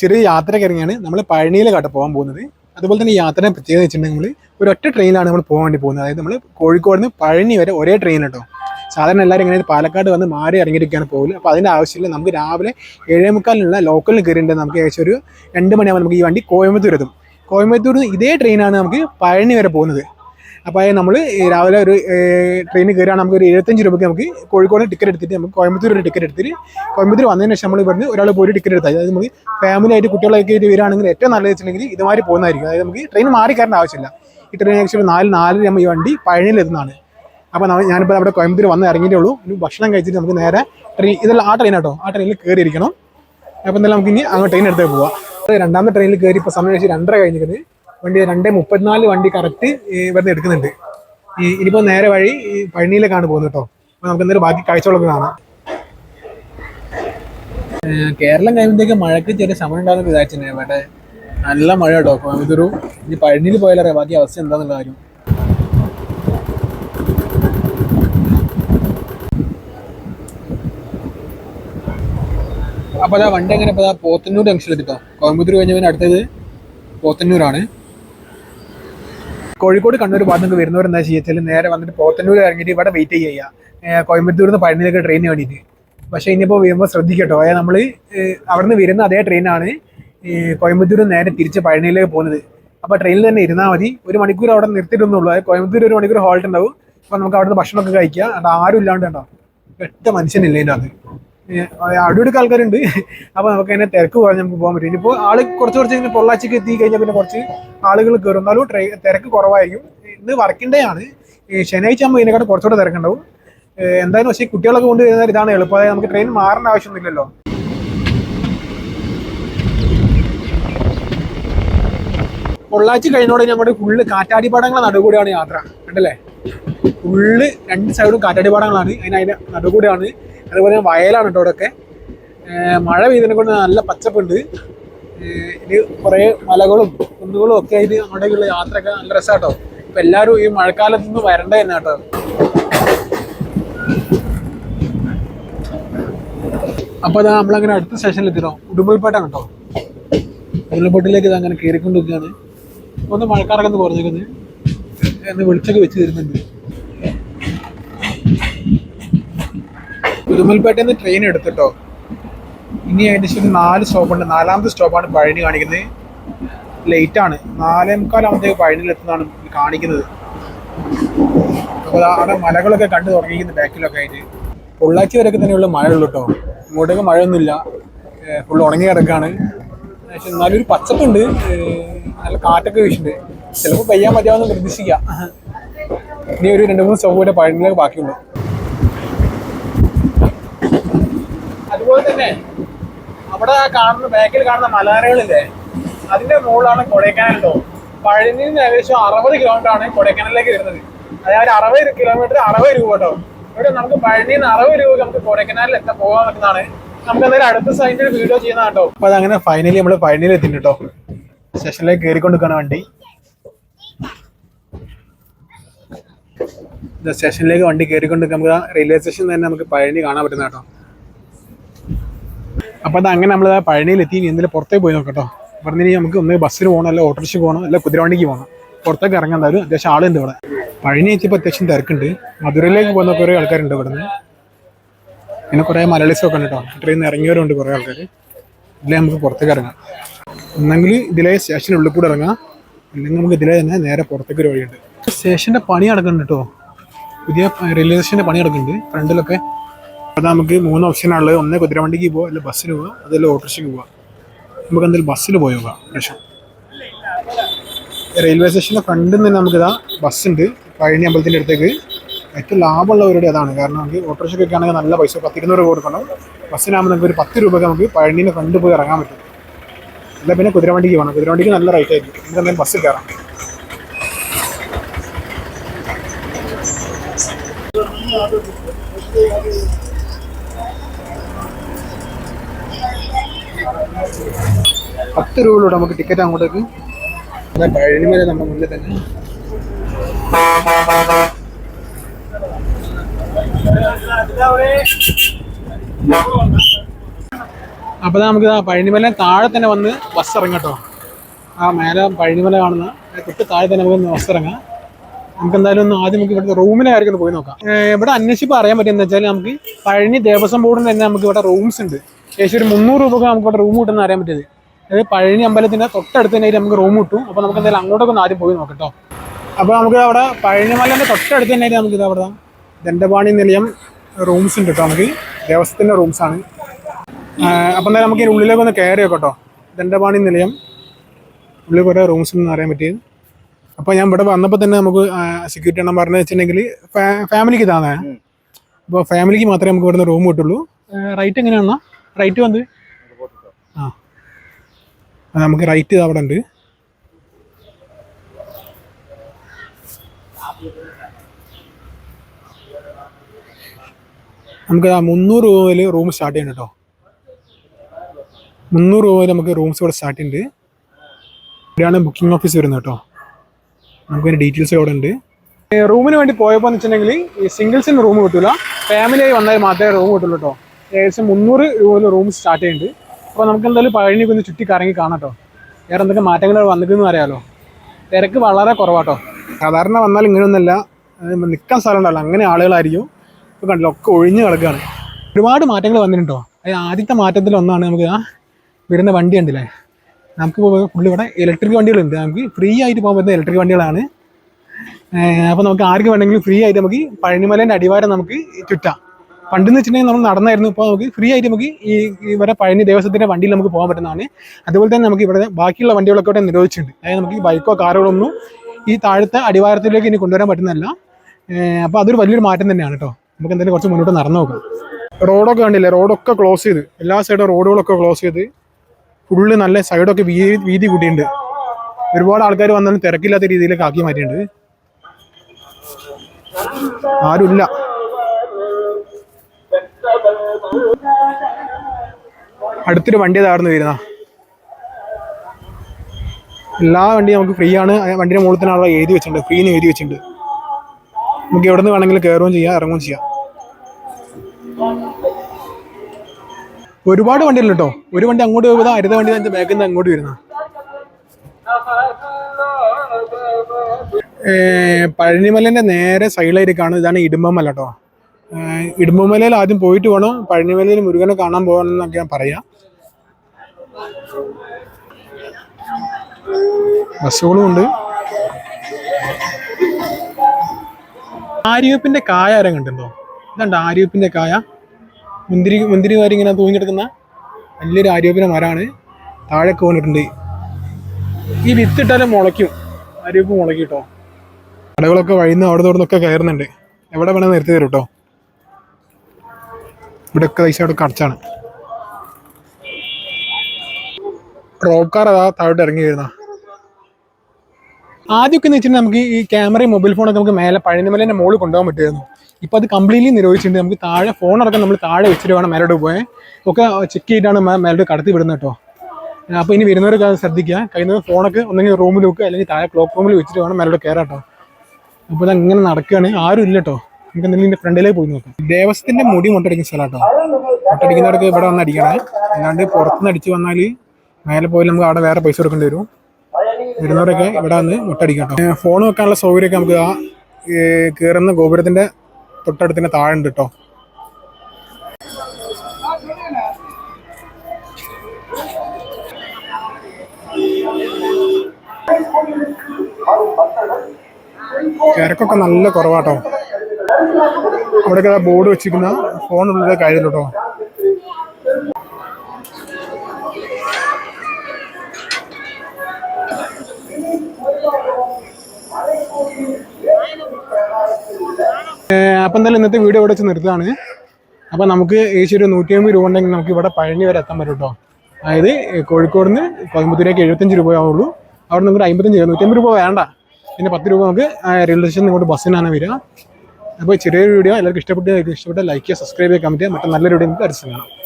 ചെറിയ യാത്രയ്ക്ക് ഇറങ്ങിയാണ് നമ്മൾ പഴനിയിലേക്കാട്ട് പോകാൻ പോകുന്നത്. അതുപോലെ തന്നെ യാത്ര പ്രത്യേകത വെച്ചിട്ടുണ്ടെങ്കിൽ നമ്മൾ ഒറ്റ ട്രെയിനിലാണ് നമ്മൾ പോകാൻ വേണ്ടി പോകുന്നത്. അതായത് നമ്മൾ കോഴിക്കോട് നിന്ന് പഴനി വരെ ഒരേ ട്രെയിൻ കേട്ടോ സാധാരണ എല്ലാവരും ഇങ്ങനെ പാലക്കാട് വന്ന് മാറി ഇറങ്ങിയിരിക്കുകയാണ് പോകുന്നത് അപ്പോൾ അതിന്റെ ആവശ്യമില്ല. നമുക്ക് രാവിലെ ഏഴേ മുക്കാലിനുള്ള ലോക്കലിൽ കയറിയിട്ട് നമുക്ക് ഏകദേശം ഒരു രണ്ട് മണിയാകുമ്പോൾ നമുക്ക് ഈ വണ്ടി കോയമ്പത്തൂർ എത്തും കോയമ്പത്തൂർ ഇതേ ട്രെയിനാണ് നമുക്ക് പഴനി വരെ പോകുന്നത്. അപ്പോൾ നമ്മൾ രാവിലെ ഒരു ട്രെയിനിൽ കയറുകയാണ്. നമുക്ക് ഒരു എഴുപത്തഞ്ച് രൂപയ്ക്ക് നമുക്ക് കോഴിക്കോട് ടിക്കറ്റ് എടുത്തിട്ട് നമുക്ക് കോയമ്പത്തൂർ ഒരു ടിക്കറ്റ് എടുത്തിട്ട് കോയമ്പത്തൂർ വന്നതിന് ശേഷം നമ്മൾ ഇവിടുന്ന് ഒരാൾ പോയി ടിക്കറ്റ് എടുത്താൽ അതായത് നമുക്ക് ഫാമിലി ആയിട്ട് കുട്ടികളൊക്കെ ആയിട്ട് വരികയാണെങ്കിൽ ഏറ്റവും നല്ലത് വെച്ചിട്ടുണ്ടെങ്കിൽ ഇതുമാതിരി പോകുന്നതായിരിക്കും. അതായത് നമുക്ക് ട്രെയിൻ മാറി കയറേണ്ട ആവശ്യമില്ല. ഈ ട്രെയിൻ ഏകദേശം ഒരു നാല് നാലര ഈ വണ്ടി പഴനിയിൽ എത്തുന്നതാണ്. അപ്പോൾ ഞാനിപ്പോൾ അവിടെ കോയമ്പത്തൂർ വന്ന് ഇറങ്ങിയിട്ടേ ഉള്ളൂ. ഇനി ഭക്ഷണം കഴിച്ചിട്ട് നമുക്ക് നേരെ ട്രെയിൻ ഇതെല്ലാം ആ ട്രെയിൻ കേട്ടോ ആ ട്രെയിനിൽ കയറിയിരിക്കണം. അപ്പോൾ എന്തായാലും നമുക്ക് ഇനി അങ്ങ് ട്രെയിൻ എടുത്തേ പോവാം. രണ്ടാമത്തെ ട്രെയിനിൽ കയറി ഇപ്പോൾ സമയം കഴിച്ച് രണ്ടര കഴിഞ്ഞിരിക്കുന്നത് വണ്ടി രണ്ടേ മുപ്പത്തിനാല് വണ്ടി കറക്റ്റ് ഇവിടുന്ന് എടുക്കുന്നുണ്ട്. ഈ ഇനിയിപ്പോൾ നേരെ വഴി പഴനിയിലേക്കാണ് പോകുന്നത് കേട്ടോ അപ്പോൾ നമുക്ക് എന്തായാലും ബാക്കി കാഴ്ചകളൊക്കെ കാണാം. കേരളം കഴിയുമ്പോഴത്തേക്ക് മഴയ്ക്ക് ചെറിയ ശമനം ഉണ്ടാകുന്ന വിചാരിച്ചിട്ടുണ്ട്. ഇവിടെ നല്ല മഴ കേട്ടോ ഇതൊരു ഇനി പഴനിയിൽ പോയാലറിയാം ബാക്കി അവസ്ഥ എന്താന്നുള്ള കാര്യം. അപ്പോൾ അതാ വണ്ടി എങ്ങനെ ഇപ്പോൾ പോത്തന്നൂർ ജംഗ്ഷനിലെത്തിട്ടോ കോയമ്പത്തൂർ കഴിഞ്ഞവന് അടുത്തത് പോത്തന്നൂരാണ്. കോഴിക്കോട് കണ്ണൂർ ഭാഗത്ത് വരുന്നവർ എന്താ ചെയ്യുക നേരെ വന്നിട്ട് പോത്തന്നൂർ ഇറങ്ങിയിട്ട് ഇവിടെ വെയിറ്റ് ചെയ്യുക. കോയമ്പത്തൂരിൽ നിന്ന് പഴനിയിലേക്ക് ട്രെയിനിന് വേണ്ടിയിട്ട്. പക്ഷേ ഇനിയിപ്പോൾ വരുമ്പോൾ ശ്രദ്ധിക്കട്ടോ. അതായത് നമ്മൾ അവിടെ നിന്ന് വരുന്ന അതേ ട്രെയിനാണ് കോയമ്പത്തൂർ നേരെ തിരിച്ച് പഴനിയിലേക്ക് പോകുന്നത്. അപ്പോൾ ട്രെയിനിൽ തന്നെ ഇരുന്നാൽ മതി. ഒരു മണിക്കൂർ അവിടെ നിർത്തിയിട്ടൊന്നുള്ളൂ. കോയമ്പത്തൂർ ഒരു മണിക്കൂർ ഹോൾട്ട് ഉണ്ടാവും. അപ്പോൾ നമുക്ക് അവിടുന്ന് ഭക്ഷണമൊക്കെ കഴിക്കുക അത് ആരും ഇല്ലാണ്ട് ഉണ്ടാവും പെട്ട മനുഷ്യനില്ല ഇതിന്റെ അത് അടുത്തൊക്കെ ആൾക്കാരുണ്ട്. അപ്പോൾ നമുക്ക് അതിനെ തിരക്ക് കുറഞ്ഞ് നമുക്ക് പോകാൻ പറ്റും. ഇനിയിപ്പോൾ ആൾ കുറച്ച് കുറച്ച് ഇങ്ങനെ പൊള്ളാച്ചിക്ക് എത്തി കഴിഞ്ഞാൽ പിന്നെ കുറച്ച് ആളുകൾ കയറും എന്നാലും ട്രെയിൻ തിരക്ക് കുറവായിരിക്കും. ഇന്ന് വർക്കിംഗ് ഡേ ആണ്. ശനിയാഴ്ച ആകുമ്പോൾ ഇതിനെക്കാട്ട് കുറച്ചുകൂടെ തിരക്കുണ്ടാവും. എന്തായാലും പക്ഷേ കുട്ടികളൊക്കെ കൊണ്ട് വരുന്ന ഇതാണ് എളുപ്പം അതായത് നമുക്ക് ട്രെയിൻ മാറേണ്ട ആവശ്യമൊന്നുമില്ലല്ലോ. പൊള്ളാച്ചി കഴിഞ്ഞോടെ നമ്മുടെ ഫുള്ള് കാറ്റാടിപ്പാടങ്ങളെ നടുകൂടിയാണ് യാത്ര. കണ്ടല്ലേ? ഫുള്ള് രണ്ട് സൈഡും കാറ്റാടിപ്പാടങ്ങളാണ് അതിന് അതിന്റെ നടുകൂടെയാണ്. അതുപോലെ വയലാണ് കേട്ടോ ഇവിടെയൊക്കെ മഴ പെയ്തതിനെ കൊണ്ട് നല്ല പച്ചപ്പുണ്ട്. ഇത് കുറേ മലകളും കുന്നുകളും ഒക്കെ ആയിട്ട് അങ്ങോട്ടേക്കുള്ള യാത്രയൊക്കെ നല്ല രസമാട്ടോ ഇപ്പം എല്ലാവരും ഈ മഴക്കാലത്ത് നിന്ന് വരണ്ടേ തന്നെ കേട്ടോ. അപ്പോൾ അതാ നമ്മളങ്ങനെ അടുത്ത സ്റ്റേഷനിൽ എത്തിയോ ഉടുമ്പൽപേട്ടാണ് കേട്ടോ. ഉടുമ്പൽപേട്ടിലേക്ക് ഇത് അങ്ങനെ കയറിക്കൊണ്ടിരിക്കുകയാണ്. ഒന്ന് മഴക്കാറൊക്കെ ഒന്ന് കുറഞ്ഞേക്കുന്നത് എന്ന് വെളിച്ചൊക്കെ വെച്ച് തരുന്നുണ്ട് പുതുമൽപേട്ടയിൽ നിന്ന് ട്രെയിൻ എടുത്തിട്ടോ ഇനി ഏകദേശം നാല് സ്റ്റോപ്പുണ്ട് നാലാമത്തെ സ്റ്റോപ്പാണ് പഴനി കാണിക്കുന്നത്. ലേറ്റ് ആണ്. നാലേ മുക്കാലാമത്തേക്ക് പഴനിയിൽ എത്തുന്നതാണ് കാണിക്കുന്നത്. അവിടെ മലകളൊക്കെ കണ്ടു തുടങ്ങിയിരിക്കുന്നു ബാക്കിലൊക്കെ ആയിട്ട്. പൊള്ളാച്ചി വരെയൊക്കെ തന്നെയുള്ള മഴ ഉള്ളൂ കേട്ടോ ഇങ്ങോട്ടേക്ക് മഴയൊന്നുമില്ല. ഫുൾ ഉണങ്ങി കിടക്കാണ്. പക്ഷെ നല്ലൊരു പച്ചപ്പുണ്ട്. നല്ല കാറ്റൊക്കെ വീശുന്നുണ്ട് ചിലപ്പോൾ പെയ്യാൻ മതിയാവുന്ന പ്രതീക്ഷിക്കാം. ഇനി ഒരു രണ്ട് മൂന്ന് സ്റ്റോപ്പ് കൂടെ പഴയ ബാക്കിയുള്ളൂ അതുപോലെ തന്നെ അവിടെ കാണുന്ന ബാക്കിൽ കാണുന്ന മലനിരകളില്ലേ? അതിന്റെ മുകളിലാണ് കൊടൈക്കനാൽ കേട്ടോ പഴനിയിൽ നിന്ന് ഏകദേശം അറുപത് കിലോമീറ്റർ ആണ് കൊടൈക്കനാലിലേക്ക് വരുന്നത്. അതായത് അറുപത് കിലോമീറ്റർ അറുപത് രൂപ കേട്ടോ ഇവിടെ നമുക്ക് പഴനിയിൽ നിന്ന് അറുപത് രൂപ നമുക്ക് കൊടൈക്കനാലിൽ എത്താൻ പോകാൻ പറ്റുന്നതാണ്. നമുക്ക് എന്തായാലും അടുത്ത സൈഡിൽ വീഡിയോ ചെയ്യുന്ന കേട്ടോ അപ്പൊ അതങ്ങനെ ഫൈനലി നമ്മൾ പഴനിയിൽ എത്തിണ്ട് കേട്ടോ സ്റ്റേഷനിലേക്ക് കയറിക്കൊണ്ടിരിക്കുകയാണ് വണ്ടി. സ്റ്റേഷനിലേക്ക് വണ്ടി കയറിക്കൊണ്ട് നമുക്ക് ആ റെയിൽവേ സ്റ്റേഷൻ തന്നെ നമുക്ക് പഴനി കാണാൻ പറ്റുന്ന കേട്ടോ. അപ്പോൾ അത് അങ്ങനെ നമ്മൾ പഴനിയിൽ എത്തി ഇനി എന്തെങ്കിലും പുറത്തേക്ക് പോയി നോക്കട്ടോ പറഞ്ഞ നമുക്ക് ഒന്ന് ബസ്സിൽ പോകണം അല്ല ഓട്ടോറിക്ഷ പോകണം അല്ല കുതിരവണ്ടിക്ക് പോകണം. പുറത്തേക്ക് ഇറങ്ങാൻ എന്തായാലും അത്യാവശ്യം ആളുണ്ട് ഇവിടെ. പഴനി എത്തിയപ്പോൾ അത്യാവശ്യം തിരക്കുണ്ട്. മധുരയിലേക്ക് പോകുന്ന കുറേ ആൾക്കാരുണ്ട് ഇവിടെ നിന്ന് പിന്നെ കുറേ മലയാളീസൊക്കെ ഉണ്ട് കേട്ടോ ട്രെയിനിൽ നിന്ന് ഇറങ്ങിയവരുണ്ട് കുറേ ആൾക്കാർ ഇതിലേ നമുക്ക് പുറത്തേക്ക് ഇറങ്ങാം. ഒന്നെങ്കിൽ ഇതിലെ സ്റ്റേഷനുള്ളിൽ കൂടെ ഇറങ്ങാം. അല്ലെങ്കിൽ നമുക്ക് ഇതിലെ തന്നെ നേരെ പുറത്തേക്ക് ഒരു വഴിയുണ്ട്. സ്റ്റേഷന്റെ പണി നടക്കുന്നുണ്ട് കേട്ടോ. പുതിയ റെയിൽവേ സ്റ്റേഷന്റെ പണി നടക്കുന്നുണ്ട് ഫ്രണ്ടിലൊക്കെ അപ്പോൾ നമുക്ക് മൂന്ന് ഓപ്ഷനാണുള്ളത് ഒന്ന് കുതിരവണ്ടിക്ക് പോവാം അല്ലെങ്കിൽ ബസ്സിന് പോവാം അതല്ല ഓട്ടോറിക്ഷയ്ക്ക് പോവാം. നമുക്ക് എന്തായാലും ബസ്സിൽ പോയി പോകാം പക്ഷം റെയിൽവേ സ്റ്റേഷന്റെ ഫ്രണ്ടിൽ നിന്ന് നമുക്കിതാ ബസ്സുണ്ട് പഴനി അമ്പലത്തിന്റെ അടുത്തേക്ക്. ഏറ്റവും ലാഭമുള്ളവരുടെ അതാണ്. കാരണം നമുക്ക് ഓട്ടോറിക്ഷയ്ക്കൊക്കെ ആണെങ്കിൽ നല്ല പൈസ പത്തിരുന്നൂറ് രൂപ കൊടുക്കണം. ബസ്സിനാകുമ്പോൾ നമുക്ക് ഒരു പത്ത് രൂപയ്ക്ക് നമുക്ക് പഴനീനെ ഫ്രണ്ട് പോയി ഇറങ്ങാൻ പറ്റും. അല്ല പിന്നെ കുതിരവണ്ടിക്ക് പോകണം കുതിരവണ്ടിക്ക് നല്ല റേറ്റ് ആയിരിക്കും. നമുക്ക് എന്തായാലും ബസ്സിൽ കയറാം. പത്ത് രൂപയിലൂടെ നമുക്ക് ടിക്കറ്റ് അങ്ങോട്ടേക്ക്. അതെ മേലെ നമ്മുടെ മുന്നിൽ തന്നെ. അപ്പോൾ നമുക്ക് പഴനിമല താഴെ തന്നെ വന്ന് ബസ് ഇറങ്ങട്ടോ ആ മേലെ പഴനിമല കാണുന്ന കുട്ടി തൊട്ട് താഴെ തന്നെ നമുക്ക് ബസ് ഇറങ്ങാം. നമുക്ക് എന്തായാലും ഒന്ന് ആദ്യം നമുക്ക് ഇവിടുത്തെ റൂമിലായിരിക്കും ഒന്ന് പോയി നോക്കാം. ഇവിടെ അന്വേഷിപ്പോൾ അറിയാൻ പറ്റുന്ന വെച്ചാൽ നമുക്ക് പഴനി ദേവസ്വം ബോർഡിന് തന്നെ നമുക്ക് ഇവിടെ റൂംസ് ഉണ്ട്. ഏകദേശം ഒരു മുന്നൂറ് രൂപക്ക് നമുക്ക് ഇവിടെ റൂം കിട്ടുന്ന അറിയാൻ പറ്റിയത്. അതായത് പഴനി അമ്പലത്തിന്റെ തൊട്ടടുത്ത് തന്നെ നമുക്ക് റൂം കിട്ടും. അപ്പോൾ നമുക്ക് എന്തായാലും അങ്ങോട്ടൊക്കെ ഒന്ന് ആദ്യം പോയി നോക്കട്ടോ അപ്പോൾ നമുക്ക് അവിടെ പഴനിമലന്റെ തൊട്ടടുത്ത് തന്നെ നമുക്ക് ഇത് അവിടെ ദണ്ഡപാണി നിലയം റൂംസ് ഉണ്ട് കേട്ടോ നമുക്ക്. ദേവസ്വത്തിന്റെ റൂംസാണ് അപ്പം എന്തായാലും നമുക്ക് ഉള്ളിലേക്ക് ഒന്ന് കയറി കേട്ടോ ദണ്ഡപാണി നിലയം. ഉള്ളിൽ കുറേ റൂംസ് ഉണ്ടെന്ന് അറിയാൻ പറ്റിയത്. അപ്പോൾ ഞാൻ ഇവിടെ വന്നപ്പോൾ തന്നെ നമുക്ക് സെക്യൂരിറ്റി എണ്ണം പറഞ്ഞു വെച്ചിട്ടുണ്ടെങ്കിൽ ഫാമിലിക്ക് താന്നേ. അപ്പോൾ ഫാമിലിക്ക് മാത്രമേ നമുക്ക് ഇവിടുന്ന് റൂം കിട്ടുള്ളൂ. റൈറ്റ് എങ്ങനെയാണെന്നാ റൈറ്റ് വന്ന്? ആ. നമുക്ക് റൈറ്റ് അവിടെ ഉണ്ട്. നമുക്ക് ആ മുന്നൂറ് രൂപ മുതൽ റൂം സ്റ്റാർട്ട് ചെയ്യണം കേട്ടോ. മുന്നൂറ് രൂപയിൽ മുതൽ നമുക്ക് റൂംസ് ഇവിടെ സ്റ്റാർട്ട് ചെയ്യുന്നുണ്ട് ഇവിടെയാണ് ബുക്കിംഗ് ഓഫീസ് വരുന്നത് കേട്ടോ. നമുക്ക് ഡീറ്റെയിൽസ് അവിടെ ഉണ്ട് റൂമിന് വേണ്ടി പോയപ്പോൾ എന്ന് വെച്ചിട്ടുണ്ടെങ്കിൽ ഈ സിംഗിൾസിന് റൂം കിട്ടില്ല ഫാമിലിയായി വന്നാൽ മാത്രമേ റൂം കിട്ടുള്ളൂ കേട്ടോ ഏകദേശം മുന്നൂറ് രൂപയിൽ റൂം സ്റ്റാർട്ട് ചെയ്യുന്നുണ്ട്. അപ്പോൾ നമുക്ക് എന്തായാലും പഴനിക്ക് ഒന്ന് ചുറ്റി കറങ്ങി കാണാം കേട്ടോ വേറെ എന്തൊക്കെ മാറ്റങ്ങൾ വന്നിരിക്കുന്നു അറിയാലോ. തിരക്ക് വളരെ കുറവാട്ടോ സാധാരണ വന്നാൽ ഇങ്ങനെയൊന്നുമല്ല. നിൽക്കാൻ സ്ഥലം ഉണ്ടാവില്ല അങ്ങനെ ആളുകളായിരിക്കും. ഇപ്പോൾ കണ്ടില്ല ഒക്കെ ഒഴിഞ്ഞു കിടക്കുകയാണ്. ഒരുപാട് മാറ്റങ്ങൾ വന്നിട്ടുണ്ടോ അതായത് ആദ്യത്തെ മാറ്റത്തിൽ ഒന്നാണ് നമുക്ക് ആ വരുന്ന വണ്ടി കണ്ടില്ലേ? നമുക്ക് ഫുള്ള് ഇവിടെ ഇലക്ട്രിക് വണ്ടികളുണ്ട്. നമുക്ക് ഫ്രീ ആയിട്ട് പോകാൻ പറ്റുന്ന ഇലക്ട്രിക് വണ്ടികളാണ്. അപ്പോൾ നമുക്ക് ആർക്ക് വേണമെങ്കിലും ഫ്രീ ആയിട്ട് നമുക്ക് പഴനിമലേന്റെ അടിവാരം നമുക്ക് ചുറ്റാം. പണ്ടെന്ന് വെച്ചിട്ടുണ്ടെങ്കിൽ നമ്മൾ നടന്നായിരുന്നു. ഇപ്പോൾ നമുക്ക് ഫ്രീ ആയിട്ട് നമുക്ക് ഈ ഇവരെ പഴനി ദേവസ്വത്തിന്റെ വണ്ടിയിൽ നമുക്ക് പോകാൻ പറ്റുന്നതാണ്. അതുപോലെ തന്നെ നമുക്ക് ഇവിടെ ബാക്കിയുള്ള വണ്ടികളൊക്കെ ഇവിടെ നിരോധിച്ചിട്ടുണ്ട്. അതായത് നമുക്ക് ബൈക്കോ കാറുകളോ ഒന്നും ഈ താഴത്തെ അടിവാരത്തിലേക്ക് ഇനി കൊണ്ടുവരാൻ പറ്റുന്നതല്ല. അപ്പോൾ അതൊരു വലിയൊരു മാറ്റം തന്നെയാണ് കേട്ടോ. നമുക്ക് എന്തായാലും കുറച്ച് മുന്നോട്ട് നടന്നു നോക്കാം. റോഡൊക്കെ കണ്ടില്ലേ? റോഡൊക്കെ ക്ലോസ് ചെയ്ത്. എല്ലാ സൈഡും റോഡുകളൊക്കെ ക്ലോസ് ചെയ്ത്. ഫുള്ള് നല്ല സൈഡൊക്കെ വീതി വീതി കൂട്ടിയിട്ടുണ്ട്. ഒരുപാട് ആൾക്കാർ വന്നാലും തിരക്കില്ലാത്ത രീതിയിലേക്ക് ആക്കി മാറ്റിയിട്ടുണ്ട്. ആരുമില്ല. അടുത്തൊരു വണ്ടി താഴ്ന്നു വരുന്ന എല്ലാ വണ്ടിയും നമുക്ക് ഫ്രീ ആണ്. വണ്ടിയുടെ മുകളിൽ തന്നെ എഴുതി വെച്ചിട്ടുണ്ട്. ഫ്രീ എന്ന് എഴുതി വെച്ചിട്ടുണ്ട്. നമുക്ക് എവിടെ നിന്ന് വേണമെങ്കിലും കയറുകയും ചെയ്യാം ഇറങ്ങുകയും ചെയ്യാം. ഒരുപാട് വണ്ടിയില്ല കേട്ടോ. ഒരു വണ്ടി അങ്ങോട്ട് പോകുമ്പോൾ അരുത വണ്ടി അതിന്റെ ബാക്കിൽ നിന്ന് അങ്ങോട്ട് വരുന്ന പഴനിമലന്റെ നേരെ സൈഡിലായിട്ട് കാണുന്നത് ഇതാണ് ഇടുമ്പമല കേട്ടോ. ഇടുമ്പമലയിൽ ആദ്യം പോയിട്ട് വേണം. പഴനിമലയിൽ മുരുകനെ കാണാൻ പോകണം എന്നൊക്കെ ഞാൻ പറയാം. ബസ്സുകളും ഉണ്ട്. ആര്യവപ്പിന്റെ കായ ആരും കണ്ടിട്ടുണ്ടോ? ഇതുണ്ട് ആര്യവപ്പിന്റെ കായ. മുന്തിരി മുന്തിരി മാരി ഇങ്ങനെ തൂങ്ങിക്കിടക്കുന്ന വലിയൊരു ആരോപിന മരമാണ് താഴെ കൊണ്ടിട്ടുണ്ട് ഈ വിത്തിട്ടാലും മുളയ്ക്കും. ആരോപ്പ് മുളയ്ക്കും കേട്ടോ കടകളൊക്കെ വഴിന്ന് അവിടെ നിന്നൊക്കെ കയറുന്നുണ്ട്. എവിടെ വേണേൽ നിർത്തി തരും കേട്ടോ ഇവിടെയൊക്കെ പൈസ അവിടെ കടച്ചാണ് റോക്കാർ കാർ അതാ താഴോട്ട് ഇറങ്ങി വരുന്ന. ആദ്യമൊക്കെ എന്ന് വെച്ചിട്ടുണ്ടെങ്കിൽ നമുക്ക് ഈ ക്യാമറയും മൊബൈൽ ഫോണൊക്കെ നമുക്ക് മേലെ പഴനിമലേന്റെ മുകളിൽ കൊണ്ടുപോകാൻ പറ്റുമായിരുന്നു. ഇപ്പോൾ അത് കംപ്ലീറ്റ്ലി നിരോധിച്ചിട്ടുണ്ട്. നമുക്ക് താഴെ ഫോൺ അടക്കം നമ്മൾ താഴെ വെച്ചിട്ട് വേണം മേലോട്ട് പോയേ ഒക്കെ ചെക്ക് ചെയ്തിട്ടാണ് മേലോട്ട് കടത്തി വിടുന്നത് കേട്ടോ അപ്പോൾ ഇനി വരുന്നവരൊക്കെ ശ്രദ്ധിക്കുക. കഴിയുന്നത് ഫോണൊക്കെ ഒന്നെങ്കിൽ റൂമിൽ വെക്കുക അല്ലെങ്കിൽ താഴെ ക്ലോക്ക് റൂമിൽ വെച്ചിട്ട് വേണം മേലോട്ട് കയറാം കേട്ടോ അപ്പോൾ ഇത് അങ്ങനെ നടക്കുകയാണ്. ആരും ഇല്ല കേട്ടോ നമുക്ക് എന്തെങ്കിലും ഇതിന്റെ ഫ്രണ്ടിലേക്ക് പോയി നോക്കാം. ദേവസ്വത്തിന്റെ മുടി മുട്ടടിക്കുന്ന സ്ഥലം മുട്ടടിക്കുന്നവർക്ക് ഇവിടെ വന്ന് അടിക്കണേ അല്ലാണ്ട് പുറത്തുനിന്ന് അടിച്ച് വന്നാൽ മേലെ പോയി നമുക്ക് അവിടെ വേറെ പൈസ കൊടുക്കേണ്ടി വരും. വരുന്നവരൊക്കെ ഇവിടെ വന്ന് മുട്ടടിക്കാം കേട്ടോ ഫോൺ വെക്കാനുള്ള സൗകര്യമൊക്കെ നമുക്ക് ആ കയറുന്ന ഗോപുരത്തിന്റെ തൊട്ടടുത്തിന് താഴെ ഉണ്ട് കേട്ടോ തിരക്കൊക്കെ നല്ല കുറവാട്ടോ അവിടെയൊക്കെ ബോർഡ് വെച്ചിരിക്കുന്ന ഫോണുള്ളത് കാര്യമില്ല കേട്ടോ അപ്പം എന്തായാലും ഇന്നത്തെ വീഡിയോ ഇവിടെ വെച്ച് നിർത്തുകയാണ്. അപ്പം നമുക്ക് ഏകദേശം ഒരു നൂറ്റി അമ്പത് രൂപ ഉണ്ടെങ്കിൽ നമുക്ക് ഇവിടെ പഴനി വരെ എത്താൻ പറ്റും അതായത് കോഴിക്കോട് നിന്ന് കോയമ്പത്തൂരേക്ക് എഴുപത്തഞ്ച് രൂപയാവുള്ളൂ. അവിടെ നമുക്ക് ഒരു അമ്പത്തഞ്ച് നൂറ്റമ്പത് രൂപ വേണ്ട. പിന്നെ പത്ത് രൂപ നമുക്ക് റെയിൽവേ സ്റ്റേഷനിൽ ഇങ്ങോട്ട് ബസ്സിനാണ് വരിക. അപ്പോൾ ചെറിയൊരു വീഡിയോ എല്ലാവർക്കും ഇഷ്ടപ്പെട്ട് ഇഷ്ടപ്പെട്ട ലൈക്ക് ചെയ്യുക സബ്സ്ക്രൈബ് ചെയ്യാൻ പറ്റുക മറ്റേ നല്ലൊരു വീഡിയോ നമുക്ക് അടിച്ചു